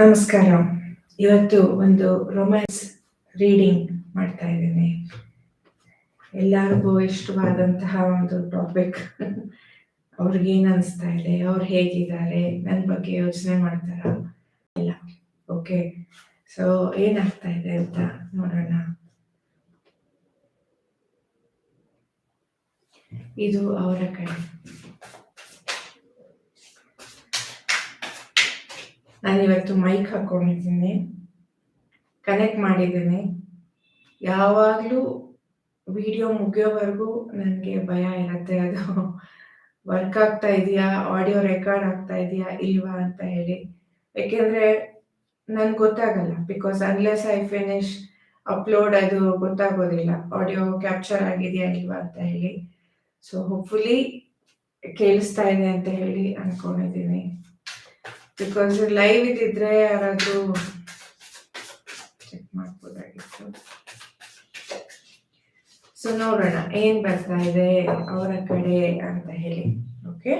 ನಮಸ್ಕಾರ. ಇವತ್ತು ಒಂದು ರೊಮ್ಯಾನ್ಸ್ ರೀಡಿಂಗ್ ಮಾಡ್ತಾ ಇದ್ದೀನಿ. ಎಲ್ಲರಿಗೂ ಇಷ್ಟವಾದಂತಹ ಒಂದು ಟಾಪಿಕ್ ಅವ್ರಿಗೆ ಏನ್ ಅನಿಸ್ತಾ ಇದೆ? ಅವ್ರು ಹೇಗಿದ್ದಾರೆ? ನನ್ನ ಬಗ್ಗೆ ಯೋಚನೆ ಮಾಡ್ತಾರ? ಇಲ್ಲ. ಓಕೆ ಸೊ ಏನಾಗ್ತಾ ಇದೆ ಅಂತ ನೋಡೋಣ. ಇದು ಅವರ ಕಡೆ. ನಾನಿವತ್ತು ಮೈಕ್ ಹಾಕೊಂಡಿದ್ದೀನಿ. ಕನೆಕ್ಟ್ ಮಾಡಿದ್ದೀನಿ. ಯಾವಾಗಲೂ ವಿಡಿಯೋ ಮುಗಿಯೋವರೆಗೂ ನನಗೆ ಭಯ ಇರುತ್ತೆ. ಅದು ವರ್ಕ್ ಆಗ್ತಾ ಇದೆಯಾ? ಆಡಿಯೋ ರೆಕಾರ್ಡ್ ಆಗ್ತಾ ಇದೆಯಾ? ಇಲ್ವಾ ಅಂತ ಹೇಳಿ. ಯಾಕೆಂದರೆ ನನ್ಗೆ ಗೊತ್ತಾಗಲ್ಲ. Because unless I finish upload ಅದು ಗೊತ್ತಾಗೋದಿಲ್ಲ. ಆಡಿಯೋ ಕ್ಯಾಪ್ಚರ್ ಆಗಿದೆಯಾ ಇಲ್ವಾ ಅಂತ ಹೇಳಿ. ಸೊ ಹೋಪ್ಫುಲಿ ಕೇಳಿಸ್ತಾ ಇದೆ ಅಂತ ಹೇಳಿ ಅನ್ಕೊಂಡಿದ್ದೀನಿ. ಬಿಕಾಸ್ ಲೈವ್ ಇದ್ದಿದ್ರೆ ಯಾರಾದ್ರೂ ಚೆಕ್ ಮಾಡ್ಬೋದಾಗಿತ್ತು. ಸೊ ನೋಡೋಣ, ಏನ್ ಬರ್ತಾ ಇದೆ ಅವರ ಕಡೆ ಅಂತ ಹೇಳಿ ಓಕೆ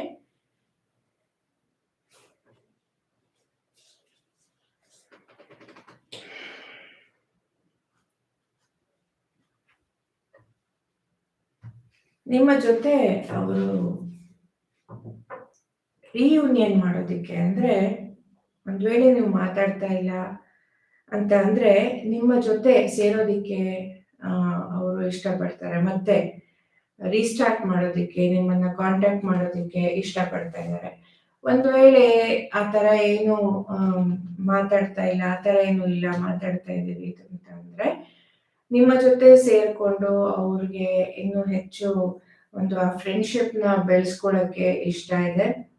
ನಿಮ್ಮ ಜೊತೆ ಅವರು ರಿಯೂನಿಯನ್ ಮಾಡೋದಕ್ಕೆ ಅಂದ್ರೆ, ಒಂದ್ ವೇಳೆ ನೀವು ಮಾತಾಡ್ತಾ ಇಲ್ಲ ಅಂತ ಅಂದ್ರೆ, ನಿಮ್ಮ ಜೊತೆ ಸೇರೋದಿಕ್ಕೆ ಅವರು ಇಷ್ಟಪಡ್ತಾರೆ. ಮತ್ತೆ ರೀಸ್ಟಾರ್ಟ್ ಮಾಡೋದಿಕ್ಕೆ, ನಿಮ್ಮನ್ನ ಕಾಂಟ್ಯಾಕ್ಟ್ ಮಾಡೋದಿಕ್ಕೆ ಇಷ್ಟಪಡ್ತಾ ಇದ್ದಾರೆ. ಒಂದು ವೇಳೆ ಆ ತರ ಏನು ಮಾತಾಡ್ತಾ ಇಲ್ಲ, ಆ ತರ ಏನು ಇಲ್ಲ, ಮಾತಾಡ್ತಾ ಇದ್ದೀವಿ ಅಂತ ಅಂದ್ರೆ, ನಿಮ್ಮ ಜೊತೆ ಸೇರ್ಕೊಂಡು ಅವ್ರಿಗೆ ಇನ್ನೂ ಹೆಚ್ಚು ಒಂದು ಆ ಫ್ರೆಂಡ್ಶಿಪ್ನ ಬೆಳೆಸ್ಕೊಳ್ಳೋಕೆ ಇಷ್ಟ ಇದೆ.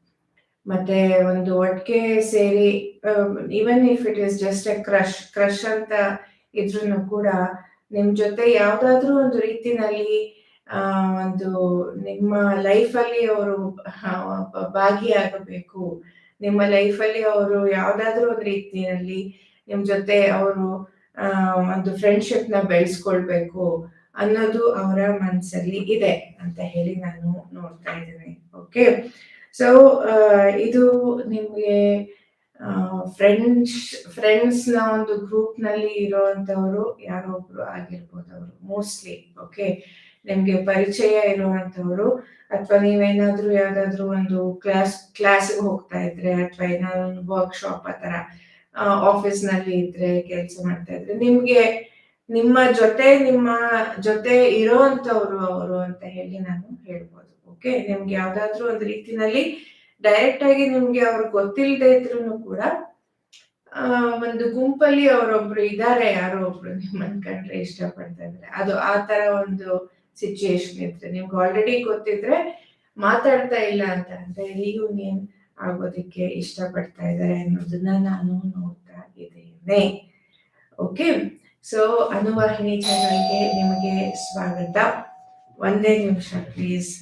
ಮತ್ತೆ ಒಂದು ಒಟ್ಟಿಗೆ ಸೇರಿ even if it is just a crush crush ಅಂತ ಇದ್ರೂ ಕೂಡ ನಿಮ್ ಜೊತೆ ಯಾವ್ದಾದ್ರೂ ಒಂದು ರೀತಿನಲ್ಲಿ ಒಂದು ನಿಮ್ಮ ಲೈಫಲ್ಲಿ ಅವರು ಭಾಗಿಯಾಗಬೇಕು. ನಿಮ್ಮ ಲೈಫಲ್ಲಿ ಅವರು ಯಾವ್ದಾದ್ರೂ ಒಂದು ರೀತಿಯಲ್ಲಿ ನಿಮ್ ಜೊತೆ ಅವರು ಒಂದು ಫ್ರೆಂಡ್ಶಿಪ್ನ ಬೆಳೆಸ್ಕೊಳ್ಬೇಕು ಅನ್ನೋದು ಅವರ ಮನಸ್ಸಲ್ಲಿ ಇದೆ ಅಂತ ಹೇಳಿ ನಾನು ನೋಡ್ತಾ ಇದ್ದೀನಿ. ಓಕೆ ಸೊ ಇದು ನಿಮ್ಗೆ ಫ್ರೆಂಡ್ಸ್ ಫ್ರೆಂಡ್ಸ್ನ ಒಂದು ಗ್ರೂಪ್ನಲ್ಲಿ ಇರುವಂತವರು ಯಾರೋ ಒಬ್ರು ಆಗಿರ್ಬೋದು ಅವರು ಮೋಸ್ಟ್ಲಿ ಓಕೆ ನಿಮ್ಗೆ ಪರಿಚಯ ಇರುವಂತವರು, ಅಥವಾ ನೀವೇನಾದ್ರೂ ಯಾವ್ದಾದ್ರು ಒಂದು ಕ್ಲಾಸ್ ಕ್ಲಾಸ್ಗೆ ಹೋಗ್ತಾ ಇದ್ರೆ ಅಥವಾ ಏನಾದ್ರು ಒಂದು ವರ್ಕ್ಶಾಪ್ ಆ ತರ ಆಫೀಸ್ನಲ್ಲಿ ಇದ್ರೆ ಕೆಲಸ ಮಾಡ್ತಾ ಇದ್ರೆ, ನಿಮ್ಗೆ ನಿಮ್ಮ ಜೊತೆ ನಿಮ್ಮ ಜೊತೆ ಇರೋಂತವ್ರು ಅವರು ಅಂತ ಹೇಳಿ ನಾನು ಹೇಳ್ಬೋದು. ಓಕೆ ನಿಮ್ಗೆ ಯಾವ್ದಾದ್ರು ಒಂದ್ ರೀತಿನಲ್ಲಿ ಡೈರೆಕ್ಟ್ ಆಗಿ ನಿಮ್ಗೆ ಅವ್ರು ಗೊತ್ತಿಲ್ಲದೆ ಇದ್ರು ಕೂಡ ಒಂದು ಗುಂಪಲ್ಲಿ ಅವರೊಬ್ರು ಇದಾರೆ, ಯಾರೋ ಒಬ್ರು ನಿಮ್ಮನ್ ಕಂಡ್ರೆ ಇಷ್ಟಪಡ್ತಾ ಇದ್ರೆ. ಅದು ಆ ತರ ಒಂದು ಸಿಚುಯೇಷನ್ ಇದ್ರೆ, ನಿಮ್ಗೆ ಆಲ್ರೆಡಿ ಗೊತ್ತಿದ್ರೆ ಮಾತಾಡ್ತಾ ಇಲ್ಲ ಅಂತ ಅಂದ್ರೆ ರಿಯೂನಿಯನ್ ಆಗೋದಕ್ಕೆ ಇಷ್ಟಪಡ್ತಾ ಇದ್ದಾರೆ ಅನ್ನೋದನ್ನ ನಾನು ನೋಡ್ತಾ ಇದ್ದೇನೆ. ಓಕೆ ಸೊ ಅನುವಾಹಿನಿ ಚಾನಲ್ಗೆ ನಿಮಗೆ ಸ್ವಾಗತ. ಒಂದೇ ನಿಮಿಷ ಪ್ಲೀಸ್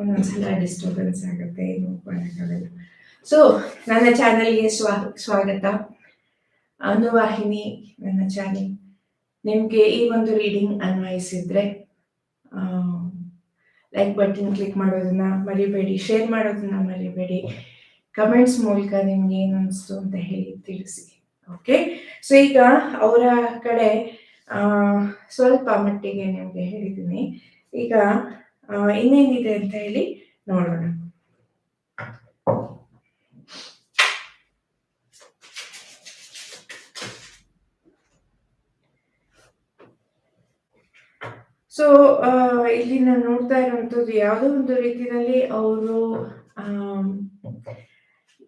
ಒಂದೊಂದ್ಸಲ ಡಿಸ್ಟರ್ಬೆನ್ಸ್ ಆಗುತ್ತೆ ಏನು ಮಾಡೋಕ್ಕಾಗಲ್ಲ ಸೊ ನನ್ನ ಚಾನಲ್ಗೆ ಸ್ವಾ, ಸ್ವಾಗತ. ಅನುವಾಹಿನಿ ನನ್ನ ಚಾನೆಲ್ ನಿಮಗೆ ಈ ಒಂದು ರೀಡಿಂಗ್ ಅನ್ವಯಿಸಿದ್ರೆ ಲೈಕ್ ಬಟನ್ ಕ್ಲಿಕ್ ಮಾಡೋದನ್ನ ಮರಿಬೇಡಿ ಶೇರ್ ಮಾಡೋದನ್ನ ಮರಿಬೇಡಿ. ಕಮೆಂಟ್ಸ್ ಮೂಲಕ ನಿಮ್ಗೆ ಏನು ಅನಿಸ್ತು ಅಂತ ಹೇಳಿ ತಿಳಿಸಿ. ಓಕೆ ಸೊ ಈಗ ಅವರ ಕಡೆ ಸ್ವಲ್ಪ ಮಟ್ಟಿಗೆ ನಿಮಗೆ ಹೇಳಿದ್ದೀನಿ. ಈಗ ಇನ್ನೇನಿದೆ ಅಂತ ಹೇಳಿ ನೋಡೋಣ. ಸೊ ಇಲ್ಲಿ ನಾನು ನೋಡ್ತಾ ಇರುವಂತದ್ದು ಯಾವುದೋ ಒಂದು ರೀತಿಯಲ್ಲಿ ಅವರು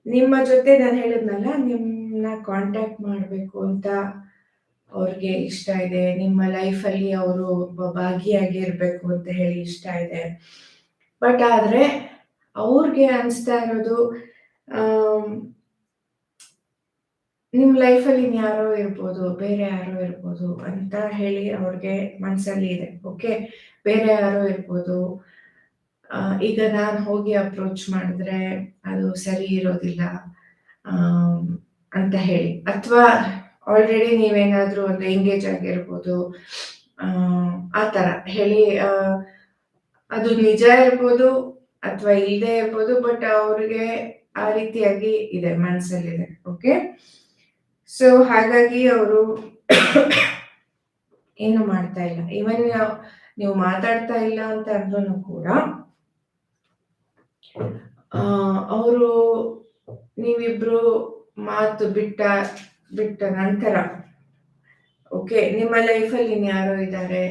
ನಿಮ್ಮ ಜೊತೆ ನಾನು ಹೇಳಿದ್ನಲ್ಲ, ನಿಮ್ಮನ್ನ ಕಾಂಟ್ಯಾಕ್ಟ್ ಮಾಡಬೇಕು ಅಂತ ಅವ್ರಿಗೆ ಇಷ್ಟ ಇದೆ, ನಿಮ್ಮ ಲೈಫಲ್ಲಿ ಅವರು ಒಬ್ಬ ಭಾಗಿಯಾಗಿರ್ಬೇಕು ಅಂತ ಹೇಳಿ ಇಷ್ಟ ಇದೆ. ಬಟ್ ಆದರೆ ಅವ್ರಿಗೆ ಅನಿಸ್ತಾ ಇರೋದು ನಿಮ್ಮ ಲೈಫಲ್ಲಿ ಯಾರೋ ಇರ್ಬೋದು, ಬೇರೆ ಯಾರೋ ಇರ್ಬೋದು ಅಂತ ಹೇಳಿ ಅವ್ರಿಗೆ ಮನಸ್ಸಲ್ಲಿ ಇದೆ ಓಕೆ ಬೇರೆ ಯಾರೋ ಇರ್ಬೋದು. ಈಗ ನಾನು ಹೋಗಿ ಅಪ್ರೋಚ್ ಮಾಡಿದ್ರೆ ಅದು ಸರಿ ಇರೋದಿಲ್ಲ ಅಂತ ಹೇಳಿ. ಅಥವಾ ಆಲ್ರೆಡಿ ನೀವೇನಾದ್ರೂ ಒಂದು ಎಂಗೇಜ್ ಆಗಿರ್ಬೋದು, ಆ ತರ. ಹೇಳಿ ಅದು ನಿಜ ಇರ್ಬೋದು ಅಥವಾ ಇಲ್ಲದೆ ಇರ್ಬೋದು ಬಟ್ ಅವ್ರಿಗೆ ಆ ರೀತಿಯಾಗಿ ಇದೆ ಮನಸ್ಸಲ್ಲಿದೆ ಓಕೆ ಸೊ ಹಾಗಾಗಿ ಅವರು ಏನು ಮಾಡ್ತಾ ಇಲ್ಲ. ಇವನ್ ನೀವು ಮಾತಾಡ್ತಾ ಇಲ್ಲ ಅಂತ ಅಂದ್ರೂ ಕೂಡ ಅವರು ನೀವಿಬ್ರು ಮಾತು ಬಿಟ್ಟ ಬಿಟ್ಟ ನಂತರ, ಓಕೆ, ನಿಮ್ಮ ಲೈಫಲ್ಲಿ ಯಾರೋ ಇದ್ದಾರೆ?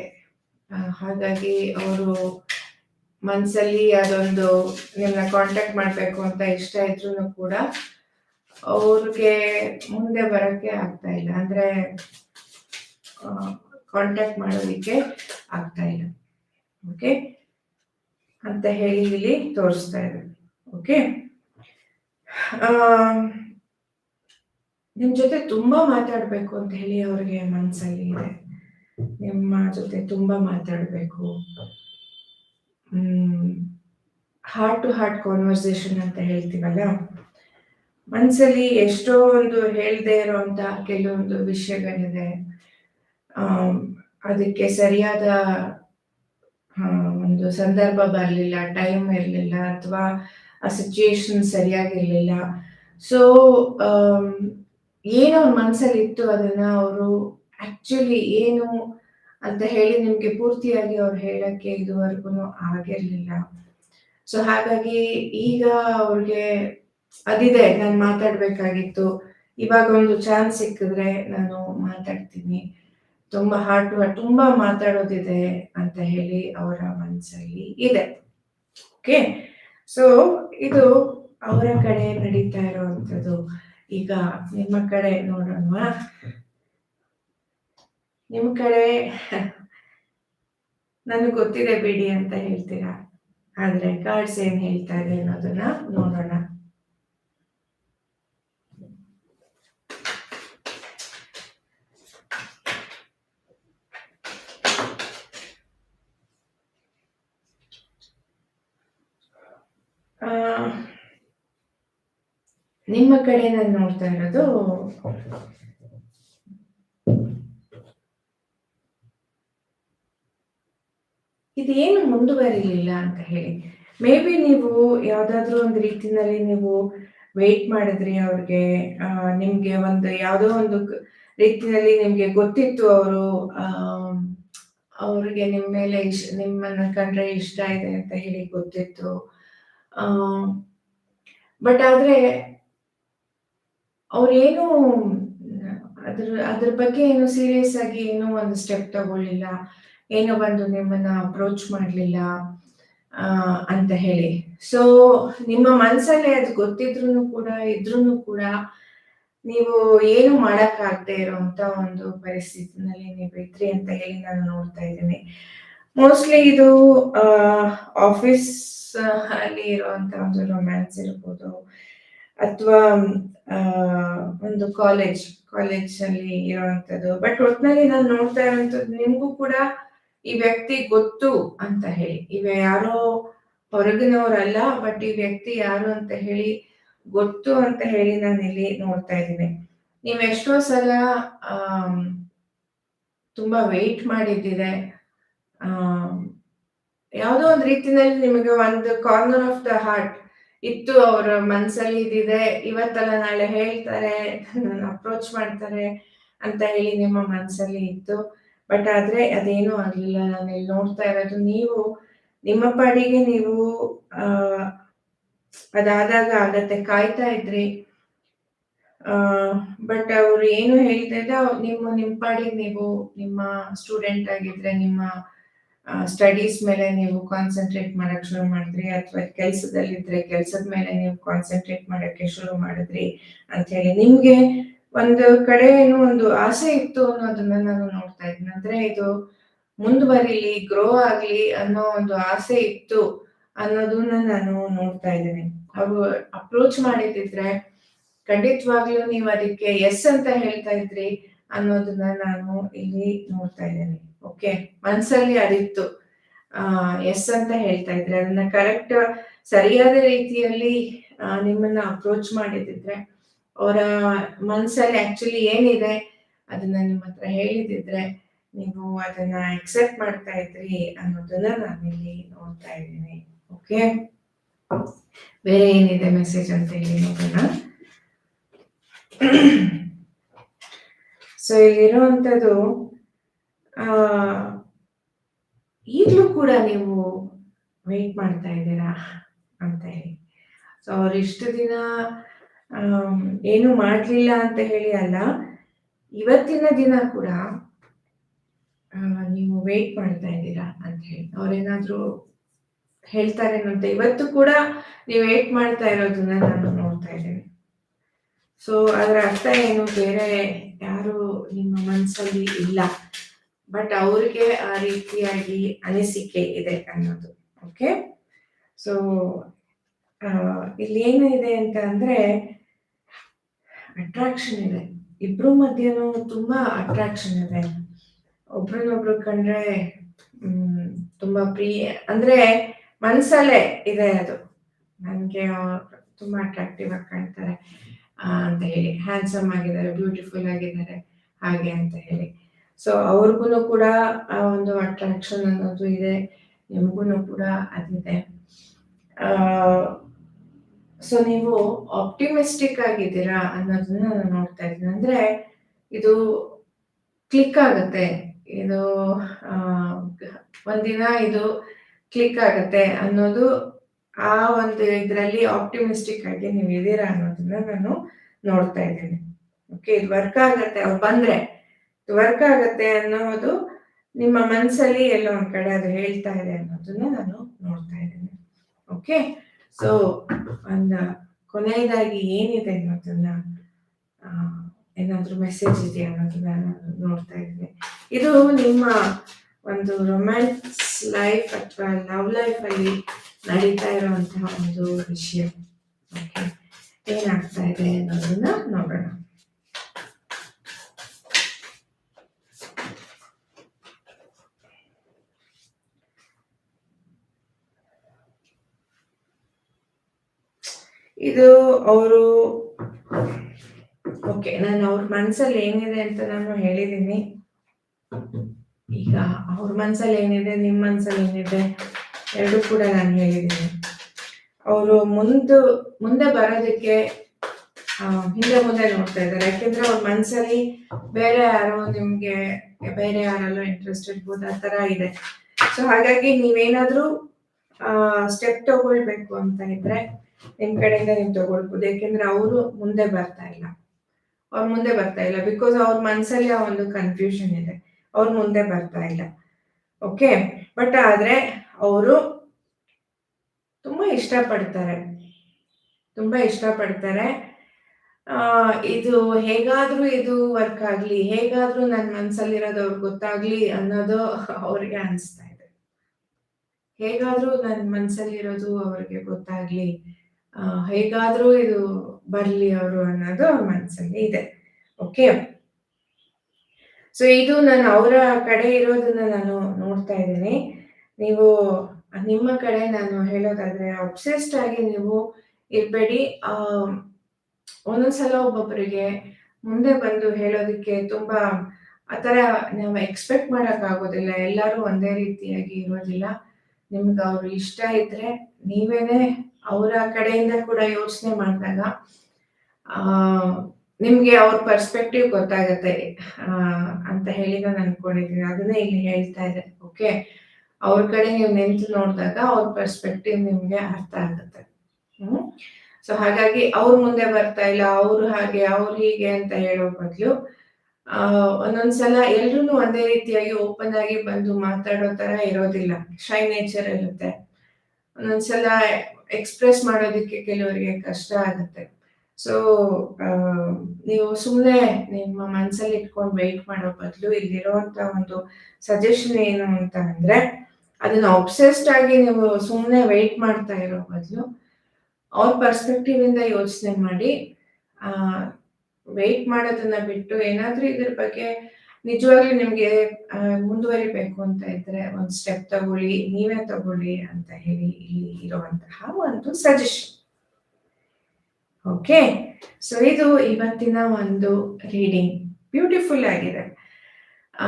ಹಾಗಾಗಿ ಅವರು ಮನಸ್ಸಲ್ಲಿ ಅದೊಂದು ನಿಮ್ಮನ್ನ ಕಾಂಟ್ಯಾಕ್ಟ್ ಮಾಡಬೇಕು ಅಂತ ಇಷ್ಟ ಇದ್ರೂ ಕೂಡ ಅವ್ರಿಗೆ ಮುಂದೆ ಬರೋಕ್ಕೆ ಆಗ್ತಾ ಇಲ್ಲ. ಅಂದರೆ ಕಾಂಟ್ಯಾಕ್ಟ್ ಮಾಡೋದಕ್ಕೆ ಆಗ್ತಾ ಇಲ್ಲ. ಓಕೆ? ಅಂತ ಹೇಳಿ ಇಲ್ಲಿ ತೋರಿಸ್ತಾ ಇದ್ದಾರೆ ಓಕೆ? ನಿಮ್ ಜೊತೆ ತುಂಬಾ ಮಾತಾಡ್ಬೇಕು ಅಂತ ಹೇಳಿ ಅವ್ರಿಗೆ ಮನ್ಸಲ್ಲಿ ಇದೆ. ನಿಮ್ಮ ಜೊತೆ ತುಂಬಾ ಮಾತಾಡ್ಬೇಕು. Hmm heart to heart conversation ಅಂತ ಹೇಳ್ತೀವಲ್ಲ? ಮನ್ಸಲ್ಲಿ ಎಷ್ಟೋ ಒಂದು ಹೇಳದೆ ಇರೋಂತ ಕೆಲವೊಂದು ವಿಷಯಗಳಿದೆ. ಅದಕ್ಕೆ ಸರಿಯಾದ ಒಂದು ಸಂದರ್ಭ ಬರಲಿಲ್ಲ ಟೈಮ್ ಇರಲಿಲ್ಲ, ಅಥವಾ ಆ ಸಿಚುಯೇಷನ್ ಸರಿಯಾಗಿರ್ಲಿಲ್ಲ. ಸೊ ಏನು ಅವ್ರ ಮನಸ್ಸಲ್ಲಿ ಇತ್ತು ಅದನ್ನ ಅವರು ಆಕ್ಚುಲಿ ಏನು ಅಂತ ಹೇಳಿ ನಿಮ್ಗೆ ಪೂರ್ತಿಯಾಗಿ ಅವ್ರು ಹೇಳಕ್ಕೆ ಇದುವರೆಗೂ ಆಗಿರ್ಲಿಲ್ಲ. ಸೊ ಹಾಗಾಗಿ ಈಗ ಅವ್ರಿಗೆ ಅದಿದೆ, ನಾನು ಮಾತಾಡ್ಬೇಕಾಗಿತ್ತು. ಇವಾಗ ಒಂದು ಚಾನ್ಸ್ ಸಿಕ್ಕಿದ್ರೆ ನಾನು ಮಾತಾಡ್ತೀನಿ. ತುಂಬಾ ಹಾರ್ಟ್ ತುಂಬಾ ಮಾತಾಡೋದಿದೆ ಅಂತ ಹೇಳಿ ಅವರ ಮನಸ್ಸಲ್ಲಿ ಇದೆ. ಓಕೆ ಸೊ ಇದು ಅವರ ಕಡೆ ನಡೀತಾ ಇರುವಂತದ್ದು ಈಗ ನಿಮ್ಮ ಕಡೆ ನೋಡೋಣ. ನಿಮ್ ಕಡೆ ನನಗೆ ಗೊತ್ತಿದೆ ಬಿಡಿ ಅಂತ ಹೇಳ್ತೀರಾ? ಆದ್ರೆ ಕಾರ್ಡ್ಸ್ ಏನ್ ಹೇಳ್ತಾ ಇದೆ ಅನ್ನೋದನ್ನ ನೋಡೋಣ. ನಿಮ್ಮ ಕಡೆ ನಾನು ನೋಡ್ತಾ ಇರೋದು ಇದೇನು ಮುಂದುವರಿಲಿಲ್ಲ ಅಂತ ಹೇಳಿ. ಮೇ ಬಿ ನೀವು ಯಾವ್ದಾದ್ರು ಒಂದು ರೀತಿನಲ್ಲಿ ನೀವು ವೇಟ್ ಮಾಡಿದ್ರಿ ಅವ್ರಿಗೆ ನಿಮ್ಗೆ ಒಂದು ಯಾವುದೋ ಒಂದು ರೀತಿಯಲ್ಲಿ ನಿಮ್ಗೆ ಗೊತ್ತಿತ್ತು ಅವರು ಅವ್ರಿಗೆ ನಿಮ್ಮ ಮೇಲೆ ಇಷ್ಟ ನಿಮ್ಮನ್ನ ಕಂಡ್ರೆ ಇಷ್ಟ ಇದೆ ಅಂತ ಹೇಳಿ ಗೊತ್ತಿತ್ತು. ಬಟ್ ಆದ್ರೆ ಅವ್ರೇನು, ಅದ್ರ ಅದ್ರ ಬಗ್ಗೆ ಏನು ಸೀರಿಯಸ್ ಆಗಿ ಏನು ಒಂದು ಸ್ಟೆಪ್ ತಗೊಳ್ಳಿಲ್ಲ. ಏನೋ ಬಂದು ನಿಮ್ಮನ್ನ ಅಪ್ರೋಚ್ ಮಾಡಲಿಲ್ಲ ಅಂತ ಹೇಳಿ. ಸೊ ನಿಮ್ಮ ಮನಸ್ಸಲ್ಲೇ ಅದು ಗೊತ್ತಿದ್ರು ಕೂಡ ಇದ್ರೂ ಕೂಡ ನೀವು ಏನು ಮಾಡಕ್ ಆಗದೆ ಇರೋಂತ ಒಂದು ಪರಿಸ್ಥಿತಿನಲ್ಲಿ ನೀವು ಇದ್ರಿ ಅಂತ ಹೇಳಿ ನಾನು ನೋಡ್ತಾ ಇದ್ದೀನಿ. ಮೋಸ್ಟ್ಲಿ ಇದು ಆಫೀಸ್ ಅಲ್ಲಿ ಇರುವಂತ ಒಂದು ರೊಮ್ಯಾನ್ಸ್ ಇರ್ಬೋದು. ಅಥವಾ ಒಂದು ಕಾಲೇಜ್ ಕಾಲೇಜ್ ಅಲ್ಲಿ ಇರುವಂತದ್ದು ಬಟ್ ಒಟ್ನಲ್ಲಿ ನಾನು ನೋಡ್ತಾ ಇರುವಂತದ್ದು ನಿಮ್ಗೂ ಕೂಡ ಈ ವ್ಯಕ್ತಿ ಗೊತ್ತು ಅಂತ ಹೇಳಿ. ಇವ ಯಾರೋ ಹೊರಗಿನವರಲ್ಲ ಬಟ್ ಈ ವ್ಯಕ್ತಿ ಯಾರು ಅಂತ ಹೇಳಿ ಗೊತ್ತು ಅಂತ ಹೇಳಿ ನಾನು ಇಲ್ಲಿ ನೋಡ್ತಾ ಇದ್ದೀನಿ. ನೀವ್ ಎಷ್ಟೋ ಸಲ ತುಂಬಾ ವೆಯ್ಟ್ ಮಾಡಿದ್ದಿದೆ ಯಾವುದೋ ಒಂದು ರೀತಿಯಲ್ಲಿ ನಿಮಗೆ ಒಂದು ಕಾರ್ನರ್ ಆಫ್ ದ ಹಾರ್ಟ್ ಇತ್ತು ಅವ್ರ ಮನ್ಸಲ್ಲಿ ಇದಿದೆ. ಇವತ್ತಲ್ಲ ನಾಳೆ ಹೇಳ್ತಾರೆ ಅಪ್ರೋಚ್ ಮಾಡ್ತಾರೆ ಅಂತ ಹೇಳಿ ನಿಮ್ಮ ಮನ್ಸಲ್ಲಿ ಇತ್ತು. ಬಟ್ ಆದ್ರೆ ಅದೇನೂ ಆಗ್ಲಿಲ್ಲ. ನಾನು ಇಲ್ಲಿ ನೋಡ್ತಾ ಇರೋದು, ನೀವು ನಿಮ್ಮ ಪಾಡಿಗೆ ನೀವು, ಆ, ಅದಾದಾಗ ಆಗತ್ತೆ. ಕಾಯ್ತಾ ಇದ್ರಿ. ಆ ಬಟ್ ಅವ್ರು ಏನು ಹೇಳ್ತಾ ಇದ್ದ ನಿಮ್ಮ ನಿಮ್ಮ ಪಾಡಿಗೆ ನೀವು ನಿಮ್ಮ ಸ್ಟೂಡೆಂಟ್ ಆಗಿದ್ರೆ, ನಿಮ್ಮ ಸ್ಟಡೀಸ್ ಮೇಲೆ ನೀವು ಕಾನ್ಸಂಟ್ರೇಟ್ ಮಾಡಕ್ ಶುರು ಮಾಡಿದ್ರಿ ಅಥವಾ ಕೆಲಸದಲ್ಲಿದ್ರೆ ಕೆಲಸದ ಮೇಲೆ ನೀವು ಕಾನ್ಸಂಟ್ರೇಟ್ ಮಾಡಕ್ಕೆ ಶುರು ಮಾಡಿದ್ರಿ ಅಂತ ಹೇಳಿ. ನಿಮ್ಗೆ ಒಂದು ಕಡೆ ಏನೋ ಒಂದು ಆಸೆ ಇತ್ತು ಅನ್ನೋದನ್ನ ನಾನು ನೋಡ್ತಾ ಇದ್ದೀನಿ. ಅಂದ್ರೆ ಇದು ಮುಂದುವರಿಲಿ ಗ್ರೋ ಆಗ್ಲಿ ಅನ್ನೋ ಒಂದು ಆಸೆ ಇತ್ತು ಅನ್ನೋದನ್ನ ನಾನು ನೋಡ್ತಾ ಇದ್ದೀನಿ. ಅವ್ರು ಅಪ್ರೋಚ್ ಮಾಡಿದ್ರೆ ಖಂಡಿತವಾಗ್ಲೂ ನೀವು ಅದಕ್ಕೆ ಎಸ್ ಅಂತ ಹೇಳ್ತಾ ಇದ್ರಿ ಅನ್ನೋದನ್ನ ನಾನು ಇಲ್ಲಿ ನೋಡ್ತಾ ಇದ್ದೇನೆ. ಓಕೆ, ಮನ್ಸಲ್ಲಿ ಅದಿತ್ತು. ಎಸ್ ಅಂತ ಹೇಳ್ತಾ ಇದ್ರೆ, ಅದನ್ನ ಕರೆಕ್ಟ್ ಸರಿಯಾದ ರೀತಿಯಲ್ಲಿ ನಿಮ್ಮನ್ನ ಅಪ್ರೋಚ್ ಮಾಡಿದಿದ್ರೆ, ಅವರ ಮನ್ಸಲ್ಲಿ ಆಕ್ಚುಲಿ ಏನಿದೆ ಅದನ್ನ ನಿಮ್ಮ ಹತ್ರ ಹೇಳಿದಿದ್ರೆ, ನೀವು ಅದನ್ನ ಎಕ್ಸೆಪ್ಟ್ ಮಾಡ್ತಾ ಇದ್ರಿ ಅನ್ನೋದನ್ನ ನಾನಿಲ್ಲಿ ನೋಡ್ತಾ ಇದ್ದೀನಿ. ಓಕೆ? ಬೇರೆ ಏನಿದೆ ಮೆಸೇಜ್ ಅಂತ ಹೇಳಿ ನೋಡೋಣ. ಸೊ ಇಲ್ಲಿರುವಂತದ್ದು ಈಗಲೂ ಕೂಡ ನೀವು ವೆಯ್ಟ್ ಮಾಡ್ತಾ ಇದ್ದೀರಾ ಅಂತ ಹೇಳಿ. ಸೊ ಅವ್ರು ಇಷ್ಟು ದಿನ ಏನು ಮಾಡ್ಲಿಲ್ಲ ಅಂತ ಹೇಳಿ ಅಲ್ಲ, ಇವತ್ತಿನ ದಿನ ಕೂಡ ನೀವು ವೇಟ್ ಮಾಡ್ತಾ ಇದ್ದೀರಾ ಅಂತ ಹೇಳಿ. ಅವ್ರೇನಾದ್ರೂ ಹೇಳ್ತಾರೆ ಅಂತ, ಇವತ್ತು ಕೂಡ ನೀವು ವೇಟ್ ಮಾಡ್ತಾ ಇರೋದನ್ನ ನಾನು ನೋಡ್ತಾ ಇದ್ದೇನೆ. ಸೊ ಅದರ ಅರ್ಥ ಏನು, ಬೇರೆ ಯಾರು ನಿಮ್ಮ ಮನಸ್ಸಲ್ಲಿ ಇಲ್ಲ. ಬಟ್ ಅವ್ರಿಗೆ ಆ ರೀತಿಯಾಗಿ ಅನಿಸಿಕೆ ಇದೆ ಅನ್ನೋದು. ಓಕೆ ಸೊ ಇಲ್ಲಿ ಏನು ಇದೆ ಅಂತ ಅಂದ್ರೆ ಅಟ್ರಾಕ್ಷನ್ ಇದೆ. ಇಬ್ರು ಮಧ್ಯನೂ ತುಂಬಾ ಅಟ್ರಾಕ್ಷನ್ ಇದೆ. ಒಬ್ರನ್ನೊಬ್ರು ಕಂಡ್ರೆ, ಹ್ಮ್, ತುಂಬಾ ಪ್ರಿಯ ಅಂದ್ರೆ ಮನ್ಸಲ್ಲೇ ಇದೆ ಅದು. ನನ್ಗೆ ತುಂಬಾ ಅಟ್ರಾಕ್ಟಿವ್ ಆಗಿ ಕಾಣ್ತಾರೆ. ಅಂತ ಹೇಳಿ. ಹ್ಯಾಂಡ್ಸಮ್ ಆಗಿದ್ದಾರೆ ಬ್ಯೂಟಿಫುಲ್ ಆಗಿದ್ದಾರೆ. ಹಾಗೆ ಅಂತ ಹೇಳಿ. ಸೊ ಅವ್ರಿಗೂ ಕೂಡ ಆ ಒಂದು ಅಟ್ರಾಕ್ಷನ್ ಅನ್ನೋದು ಇದೆ ನಿಮಗೂ ಕೂಡ ಅದಿದೆ. ಸೊ ನೀವು ಆಪ್ಟಿಮಿಸ್ಟಿಕ್ ಆಗಿದ್ದೀರಾ ಅನ್ನೋದನ್ನ ನಾನು ನೋಡ್ತಾ ಇದ್ದೀನಿ. ಅಂದ್ರೆ ಇದು ಕ್ಲಿಕ್ ಆಗುತ್ತೆ. ಇದು ಒಂದಿನ ಇದು ಕ್ಲಿಕ್ ಆಗುತ್ತೆ ಅನ್ನೋದು ಆ ಒಂದು ಇದರಲ್ಲಿ ಆಪ್ಟಿಮಿಸ್ಟಿಕ್ ಆಗಿ ನೀವು ಇದ್ದೀರಾ ಅನ್ನೋದನ್ನ ನಾನು ನೋಡ್ತಾ ಇದ್ದೀನಿ. ಓಕೆ ಇದು ವರ್ಕ್ ಆಗತ್ತೆ, ಅವ್ರು ಬಂದ್ರೆ. ವರ್ಕ್ ಆಗತ್ತೆ ಅನ್ನೋದು ನಿಮ್ಮ ಮನಸ್ಸಲ್ಲಿ ಎಲ್ಲೋ ಒಂದ್ ಕಡೆ ಅದು ಹೇಳ್ತಾ ಇದೆ ಅನ್ನೋದನ್ನ ನಾನು ನೋಡ್ತಾ ಇದ್ದೀನಿ. ಓಕೆ ಸೊ ಒಂದ, ಕೊನೆಯದಾಗಿ ಏನಿದೆ ಅನ್ನೋದನ್ನ ಏನಾದ್ರೂ ಮೆಸೇಜ್ ಇದೆ ಅನ್ನೋದನ್ನ ನಾನು ನೋಡ್ತಾ ಇದ್ದೀನಿ. ಇದು ನಿಮ್ಮ ಒಂದು ರೊಮ್ಯಾನ್ಸ್ ಲೈಫ್ ಅಥವಾ ಲವ್ ಲೈಫ್ ಅಲ್ಲಿ ನಡೀತಾ ಇರುವಂತಹ ಒಂದು ವಿಷಯ. ಏನಾಗ್ತಾ ಇದೆ ಅನ್ನೋದನ್ನ ನೋಡೋಣ. ಇದು ಅವರು ಓಕೆ ನಾನು ಅವ್ರ ಮನ್ಸಲ್ಲಿ ಏನಿದೆ ಅಂತ ನಾನು ಹೇಳಿದೀನಿ. ಈಗ ಅವ್ರ ಮನ್ಸಲ್ಲಿ ಏನಿದೆ ನಿಮ್ಮ ಮನ್ಸಲ್ಲಿ ಏನಿದೆ, ಎರಡು ಕೂಡ ನಾನು ಹೇಳಿದ್ದೀನಿ ಅವರು ಮುಂದೆ ಮುಂದೆ ಬರೋದಕ್ಕೆ ಹಿಂದೆ ಮುಂದೆ ನೋಡ್ತಾ ಇದ್ದಾರೆ. ಯಾಕೆಂದ್ರೆ ಅವ್ರ ಮನ್ಸಲ್ಲಿ ಬೇರೆ ಯಾರೋ ನಿಮ್ಗೆ, ಬೇರೆ ಯಾರಲ್ಲೋ ಇಂಟ್ರೆಸ್ಟ್ ಇರ್ಬೋದು, ಆ ತರ ಇದೆ. ಸೊ ಹಾಗಾಗಿ ನೀವೇನಾದ್ರೂ ಸ್ಟೆಪ್ ತಗೊಳ್ಬೇಕು ಅಂತ ಇದ್ರೆ ನಿಮ್ ಕಡೆಯಿಂದ ನೀವು ತಗೊಳ್ಬೋದು. ಯಾಕೆಂದ್ರೆ ಅವರು ಮುಂದೆ ಬರ್ತಾ ಇಲ್ಲ. ಅವ್ರ ಮುಂದೆ ಬರ್ತಾ ಇಲ್ಲ ಬಿಕಾಸ್ ಅವ್ರ ಮನ್ಸಲ್ಲಿ ಆ ಒಂದು ಕನ್ಫ್ಯೂಷನ್ ಇದೆ. ಅವ್ರ ಮುಂದೆ ಬರ್ತಾ ಇಲ್ಲ. ಓಕೆ ಬಟ್ ಆದ್ರೆ ಅವರು ತುಂಬಾ ಇಷ್ಟಪಡ್ತಾರೆ. ತುಂಬಾ ಇಷ್ಟಪಡ್ತಾರೆ. ಇದು ಹೇಗಾದ್ರೂ ಇದು ವರ್ಕ್ ಆಗ್ಲಿ, ಹೇಗಾದ್ರೂ ನನ್ನ ಮನ್ಸಲ್ಲಿರೋದು ಅವ್ರಿಗೆ ಗೊತ್ತಾಗ್ಲಿ ಅನ್ನೋದು ಅವ್ರಿಗೆ ಅನಿಸ್ತಾ ಇದೆ. ಹೇಗಾದ್ರೂ ನನ್ನ ಮನ್ಸಲ್ಲಿರೋದು ಅವ್ರಿಗೆ ಗೊತ್ತಾಗ್ಲಿ. ಹೇಗಾದ್ರೂ ಇದು ಬರ್ಲಿ ಅವರು ಅನ್ನೋದು ಅವ್ರ ಮನಸ್ಸಲ್ಲಿ ಇದೆ. ಓಕೆ ಸೊ ಇದು ನಾನು ಅವರ ಕಡೆ ಇರೋದನ್ನ ನಾನು ನೋಡ್ತಾ ಇದ್ದೀನಿ. ನೀವು, ನಿಮ್ಮ ಕಡೆ ನಾನು ಹೇಳೋದಾದ್ರೆ ಅಬ್ಸೆಸ್ಡ್ ಆಗಿ ನೀವು ಇರ್ಬೇಡಿ. ಆ, ಒಂದೊಂದ್ಸಲ ಒಬ್ಬೊಬ್ಬರಿಗೆ ಮುಂದೆ ಬಂದು ಹೇಳೋದಕ್ಕೆ ತುಂಬಾ ಆತರ ನಾವು ಎಕ್ಸ್ಪೆಕ್ಟ್ ಮಾಡಕ್ ಎಲ್ಲರೂ ಒಂದೇ ರೀತಿಯಾಗಿ ಇರೋದಿಲ್ಲ. ನಿಮ್ಗೆ ಅವ್ರು ಇಷ್ಟ ಇದ್ರೆ ನೀವೇನೆ ಅವರ ಕಡೆಯಿಂದ ಕೂಡ ಯೋಚನೆ ಮಾಡಿದಾಗ ನಿಮ್ಗೆ ಅವ್ರ ಪರ್ಸ್ಪೆಕ್ಟಿವ್ ಗೊತ್ತಾಗತ್ತೆ. ಅಂತ ಹೇಳಿ ನಾನು ಅನ್ಕೊಂಡಿದ್ದೀನಿ. ಅದನ್ನೇ ಇಲ್ಲಿ ಹೇಳ್ತಾ ಇದೆ ಓಕೆ ಅವ್ರ ಕಡೆ ನೀವು ನಿಂತು ನೋಡಿದಾಗ ಅವ್ರ ಪರ್ಸ್ಪೆಕ್ಟಿವ್ ನಿಮ್ಗೆ ಅರ್ಥ ಆಗುತ್ತೆ. ಹ್ಮ್? ಸೊ ಹಾಗಾಗಿ ಅವ್ರ ಮುಂದೆ ಬರ್ತಾ ಇಲ್ಲ, ಅವ್ರು ಹಾಗೆ, ಅವ್ರು ಹೀಗೆ ಅಂತ ಹೇಳೋ ಬದಲು ಒಂದೊಂದ್ಸಲ ಎಲ್ರು ಒಂದೇ ರೀತಿಯಾಗಿ ಓಪನ್ ಆಗಿ ಬಂದು ಮಾತಾಡೋ ತರ ಇರೋದಿಲ್ಲ. ಶೈ ನೇಚರ್ ಇರುತ್ತೆ. ಒಂದೊಂದ್ಸಲ ಎಕ್ಸ್ಪ್ರೆಸ್ ಮಾಡೋದಕ್ಕೆ ಕೆಲವರಿಗೆ ಕಷ್ಟ ಆಗುತ್ತೆ. ಸೊ ನೀವು ಸುಮ್ಮನೆ ನಿಮ್ಮ ಮನಸ್ಸಲ್ಲಿ ಇಟ್ಕೊಂಡು ವೆಯ್ಟ್ ಮಾಡೋ ಬದಲು ಇಲ್ಲಿರುವಂತ ಒಂದು ಸಜೆಷನ್ ಏನು ಅಂತ ಅಂದ್ರೆ, ಅದನ್ನ ಒಬ್ಸೆಸ್ಡ್ ಆಗಿ ನೀವು ಸುಮ್ಮನೆ ವೆಯ್ಟ್ ಮಾಡ್ತಾ ಇರೋ ಬದಲು ಅವ್ರ ಪರ್ಸ್ಪೆಕ್ಟಿವ್ ಇಂದ ಯೋಚನೆ ಮಾಡಿ, ಆ ವೆಯ್ಟ್ ಮಾಡೋದನ್ನ ಬಿಟ್ಟು ಏನಾದ್ರೂ ಇದ್ರ ಬಗ್ಗೆ ನಿಜವಾಗ್ಲೂ ನಿಮ್ಗೆ ಮುಂದುವರಿಬೇಕು ಅಂತ ಇದ್ರೆ ಒಂದು ಸ್ಟೆಪ್ ತಗೊಳ್ಳಿ, ನೀವೇ ತಗೊಳ್ಳಿ ಅಂತ ಹೇಳಿ ಇಲ್ಲಿ ಇರುವಂತಹ ಒಂದು ಸಜೆಷನ್ ಓಕೆ ಸೊ ಇದು ಇವತ್ತಿನ ಒಂದು ರೀಡಿಂಗ್ ಬ್ಯೂಟಿಫುಲ್ ಆಗಿದೆ. ಆ,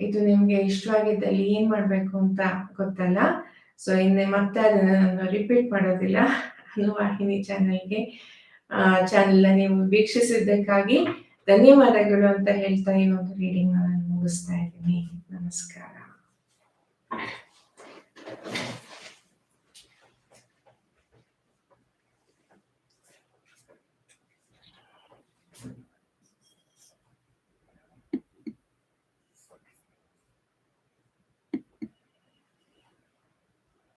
ಇದು ನಿಮ್ಗೆ ಇಷ್ಟವಾಗಿದ್ದಲ್ಲಿ ಏನ್ ಮಾಡ್ಬೇಕು ಅಂತ ಗೊತ್ತಲ್ಲ? ಸೊ ಇನ್ನೇ ಮತ್ತೆ ಅದನ್ನ ನಾನು ರಿಪೀಟ್ ಮಾಡೋದಿಲ್ಲ. ಅನುವಾಹಿನಿ ಚಾನೆಲ್ಗೆ ಚಾನೆಲ್ ನೀವು ವೀಕ್ಷಿಸಿದ್ದಕ್ಕಾಗಿ ಧನ್ಯವಾದಗಳು ಅಂತ ಹೇಳ್ತಾ ಈ ಒಂದು ರೀಡಿಂಗ್ ನಾನು ಮುಗಿಸ್ತಾ ಇದ್ದೀನಿ. ನಮಸ್ಕಾರ.